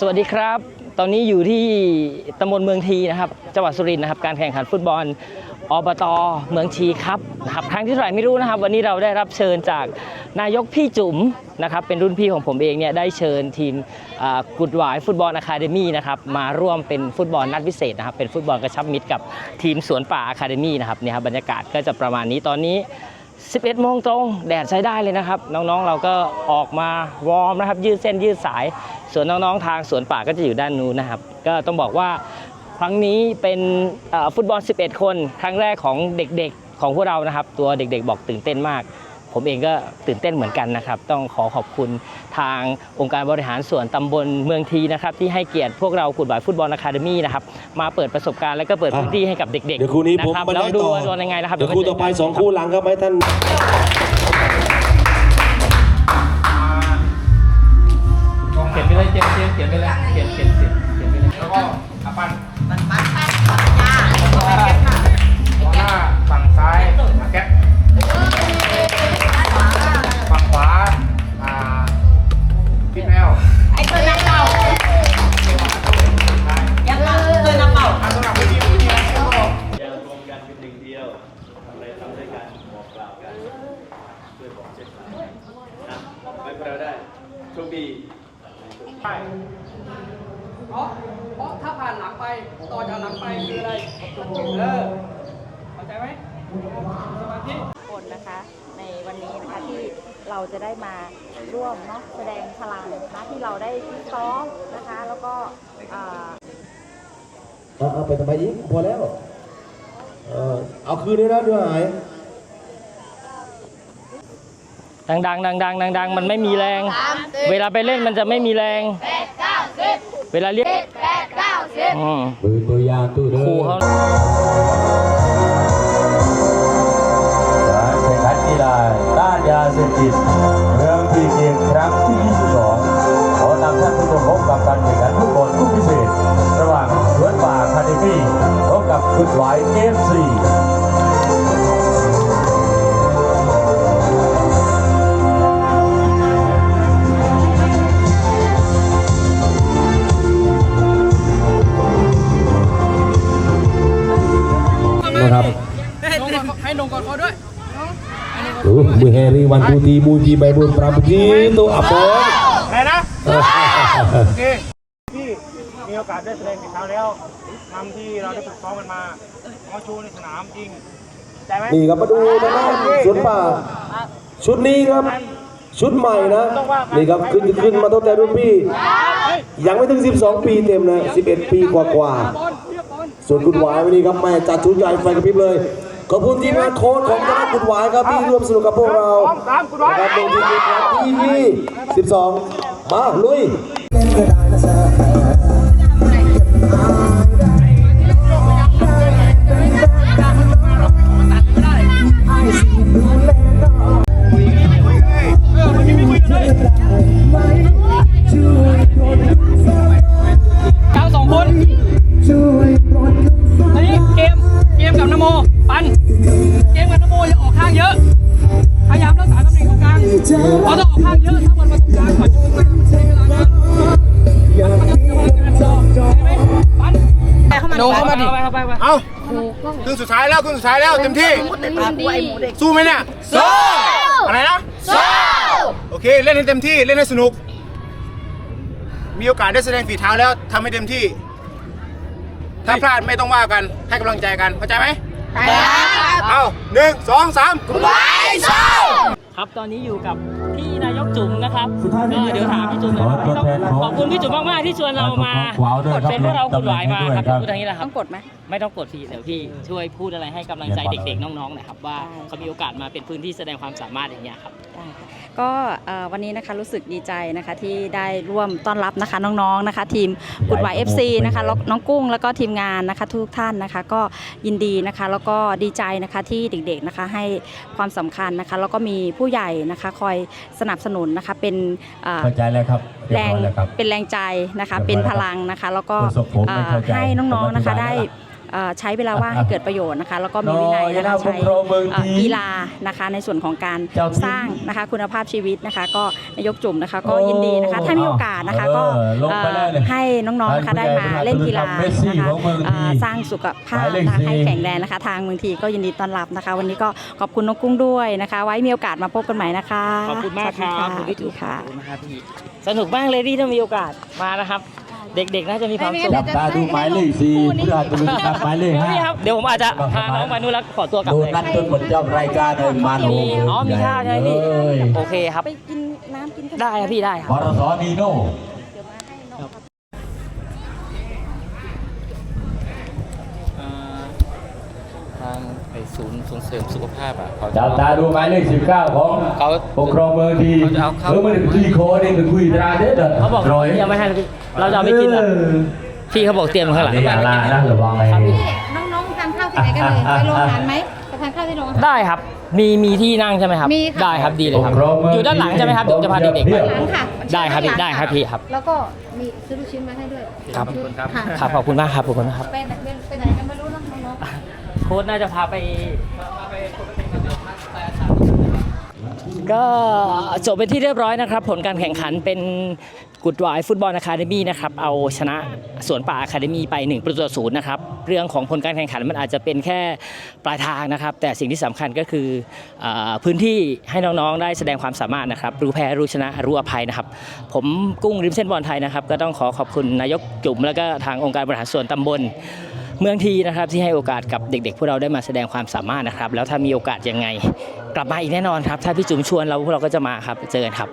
สวัสดีครับ ตอนนี้อยู่ที่ตำบลเมืองทีนะครับ จังหวัดสุรินทร์นะครับ การแข่งขันฟุตบอลอบตเมืองทีครับนะครับครั้งที่เท่าไหร่ไม่รู้นะครับ วันนี้เราได้รับเชิญจากนายกพี่จุ๋มนะครับ เป็นรุ่นพี่ของผมเองเนี่ยได้เชิญทีมกุดหวายฟุตบอลอะคาเดมี่นะครับมาร่วมเป็นฟุตบอลนัดพิเศษนะครับ เป็นฟุตบอลกระชับมิตรกับทีมสวนป่าอะคาเดมี่นะครับเนี่ยครับบรรยากาศก็จะประมาณนี้ตอนนี้ 11โมงตรง แดดใช้ได้เลยนะครับ น้องๆเราก็ออกมาวอร์มนะครับ ยืดเส้นยืดสาย ส่วนน้องๆทางสวนป่าก็จะอยู่ด้านนู้นนะครับ ก็ต้องบอกว่าครั้งนี้เป็นเอ่อฟุตบอล 11 คน ครั้งแรกของเด็กๆของพวกเรานะครับ ตัวเด็กๆบอกตื่นเต้นมาก ผมเองก็ตื่นเต้นเหมือนกันนะครับ ต้องขอขอบคุณทางองค์การบริหารส่วนตำบลเมืองทีนะครับ ที่ให้เกียรติพวกเรากุดบ่ายฟุตบอลอะคาเดมี่นะครับ มาเปิดประสบการณ์และก็เปิดพื้นที่ให้กับเด็กๆเดี๋ยวคู่นี้ผมะครับบรรแล้วยายดูต่อว่าโดนยังไงนะครับเดี๋ยวคู่ต่อไปสองคู่หลังครับให้ท่าน เขียนไปเลยเจมส์เจมส์เขียนไปเลยเขียนเขียนเขียนเขียนไปเลยแล้วก็อาปันมันปันปัน ราะเพราะถ้าผ่านหลังไปต่อจากหลังไปคืออะไรเออเข้าใจไหมสมาธิคนนะคะในวันนี้นะคะที่เราจะได้มาร่วมเนาะแสดงพลังนะที่เราได้ฟิตซ้อมนะคะ แล้วก็อ่าเอาเอาไปทำไมอีกพอแล้วเออเอาคืนด้วยนะเดือหายดังดังดังดังดังดังๆมันไม่มีแรง เวลาไปเล่นมันจะไม่มีแรง เวลาเรียกอืมปืนตัวยางตู้เด้ครูเขาการแข่งขันกีฬาต้านยาเสพติดเมืองทีเกมครั้งที่ 22 ขอนำท่านผู้ชมพบกับการแข่งขันฟุตบอลคู่พิเศษ ระหว่างสวนป่าคาเดมี่พบกับกุดหวายเอฟซี นะครับให้ลงก่อนให้ลงก่อนเขาด้วยโอ้มือแฮร์รี่วันทูทีมูทีใบบุญปราบจีตัวอัปโปอะไรนะโอเคพี่มีโอกาสได้แสดงฝีเท้าแล้วทำที่เราได้ฝึกซ้อมกันมามาโชว์ในสนามจริงใจไหมนี่ครับมาดูทางด้านสวนป่าชุดนี้ครับ ชุดใหม่นะนี่ครับขึ้นขึ้นมาตั้งแต่รุ่นพี่ ยังไม่ถึง 12 ปีเต็มนะ 11 ปีกว่าๆ ส่วนคุณหวายวันนี้ครับแม่จัดชุดใหญ่ไฟกระพริบเลย ขอบคุณทีมงานโค้ชของคณะคุณหวายครับที่ร่วมสนุกกับพวกเราพร้อมสามคุณไว้นะครับลงที่ทีมงานที่12 มาลุย เราะถ้าออกข้างเยอะถ้าบอลมาตรงกลางขอจูนไปมันใช้เวลานานมันไหมปันโเข้ามาดิไปเข้าไปไปเอาครึ่งสุดท้ายแล้วครึ่งสุดท้ายแล้วเต็มที่ สู้ไหมเนี่ย สู้ อะไรนะ สู้ โอเค เล่นให้เต็มที่ เล่นให้สนุก มีโอกาสได้แสดงฝีเท้าแล้วทำให้เต็มที่ ถ้าพลาดไม่ต้องว่ากัน ให้กำลังใจกัน เข้าใจไหมเอาหนึ่งสองสามไปสู้ ครับตอนนี้อยู่กับ พี่นายกจุ๋มนะครับก็เดี๋ยวถามพี่จุ๋มหน่อยครับขอบคุณพี่จุ๋มมากๆที่ชวนเรามาขวาวด้วยครับเป็นพวกเราคุณหวายมาครับตำแหน่งนี้ด้วยครับพูดทางนี้แหละครัต้บองกดไหมไม่ต้องกดพี่เดี๋ยวพี่ช่วยพูดอะไรให้กำลังใจเด็กๆน้องๆหน่อยครับว่าได้เขามีโอกาสมาเป็นพื้นที่แสดงความสามารถอย่างเงี้ยครับได้ค่ะก็เอ่อวันนี้นะคะรู้สึกดีใจนะคะที่ได้ร่วมต้อนรับนะคะน้องๆนะคะ ทีมกุดหวาย FC นะคะแล้วน้องกุ้งแล้วก็ทีมงานนะคะทุกท่านนะคะ ก็ยินดีนะคะ แล้วก็ดีใจนะคะที่เด็กๆนะคะให้ความสำคัญนะคะ แล้วก็มีผู้ใหญ่นะคะคอยสนับสนุนนะคะเป็นเอ่อเข้าใจแล้วครับเรียแรบงร้อยแล้วครับเป็นแรงใจนะคะเรีเป็ยนบร้อยพลังนะคะ แล้วก็คุณสมพงษ์ไม่เข้าใจเอ่อให้น้องๆนะคะผมอธิบายได้แล้วเอ่อใช้เวลาว่างให้เกิดประโยชน์นะคะ แล้วก็มีวินัยนะคะน้อยนะใช้พวกเราเมืองเอ่อทีกีฬานะคะ ในส่วนของการเจ้าที่สร้างนะคะคุณภาพชีวิตนะคะ ก็นายกจุ่มนะคะ ก็ยินดีนะคะ ถ้ามีโอกาสนะคะเออก็ลงไปเลยเอ่อให้น้องๆนะคะได้มาเล่นกีฬาเมสซี่นะคะของเมืองทีเอ่อสร้างสุขภาพหมายเลขนะคะสี่ให้แข็งแรงนะคะ ทางเมืองทีก็ยินดีต้อนรับนะคะ วันนี้ก็ขอบคุณน้องกุ้งด้วยนะคะ ไว้มีโอกาสมาพบกันใหม่นะคะขอบคุณมากครับสวัสคุณดีพี่จุ๊บค่ะ ขอบคุณนะครับพี่สนุกมากเลยที่ถ้ามีโอกาสมานะครับ เด็กๆน่าจะมีความสุขจับตาดูหมายเลขสี่ผู้ราชบุรีกับหมายเลขห้าพี่ครับเดี๋ยวผมอาจจะพาน้องมานุรักษ์ขอตัวกลับโดเลยนัทจนหมดเจ้ารายการเลยมาโลอ๋อมีข้าวใช่ไหมพี่เลยโอเคครับไปกินน้ำกินได้ครับพี่ได้ครับบรสนีโน่ ทางไอ ศูนย์ส่งเสริมสุขภาพอะเขาจะจับตาดูหมายเลขสิบเก้าของเขา ปกครองเมืองทีเขาจะเอาเข้า เออมันที่โคนี่คือคุยตราเด็ดเขาบอกร้อยยังไม่ให้เลยพี่เราจะเอาไปกินเหรอพี่เขาบอกเตรียมข้างหลัง นี่อย่าลานะระวังไอ้น้องๆทานข้าวที่ไหนกันเลยไปโรงอาหารไหมไปทานข้าวที่โรงอาหาร ได้ครับ มีมีที่นั่งใช่ไหมครับ มีค่ะ ได้ครับดีเลยครับปกครองเมืองอยู่ด้านหลังใช่ไหมครับเดี๋ยวจะพาเด็กๆไป หลังค่ะได้ครับพี่ได้ครับพี่ครับแล้วก็มีซื้อลูกชิ้นมาให้ด้วยครับค่ะครับขอบคุณมากครับขอบคุณมากครับ ไปไหนไปไหนกันไม่รู้เนอะน้อง โค้ชน่าจะพาไป ก็จบเป็นที่เรียบร้อยนะครับ ผลการแข่งขันเป็นกุดวายฟุตบอลอะคาเดมี่นะครับเอาชนะสวนป่าอะคาเดมี่ไป1ประตูศูนย์นะครับเรื่องของผลการแข่งขันมันอาจจะเป็นแค่ปลายทางนะครับ แต่สิ่งที่สำคัญก็คืออพื้นที่ให้น้องๆได้แสดงความสามารถนะครับรู้แพ้รู้ชนะรู้อภัยนะครับ ผมกุ้งริมเส้นบอลไทยนะครับ ก็ต้องขอขอบคุณนายกจุ๋มแล้วก็ทางองค์การบริหารส่วนตำบล เมืองทีนะครับที่ให้โอกาสกับเด็กๆ พวกเราได้มาแสดงความสามารถนะครับ แล้วถ้ามีโอกาสยังไง กลับมาอีกแน่นอนครับ ถ้าพี่จุ๋มชวนเราพวกเราก็จะมาครับเจอกันครับ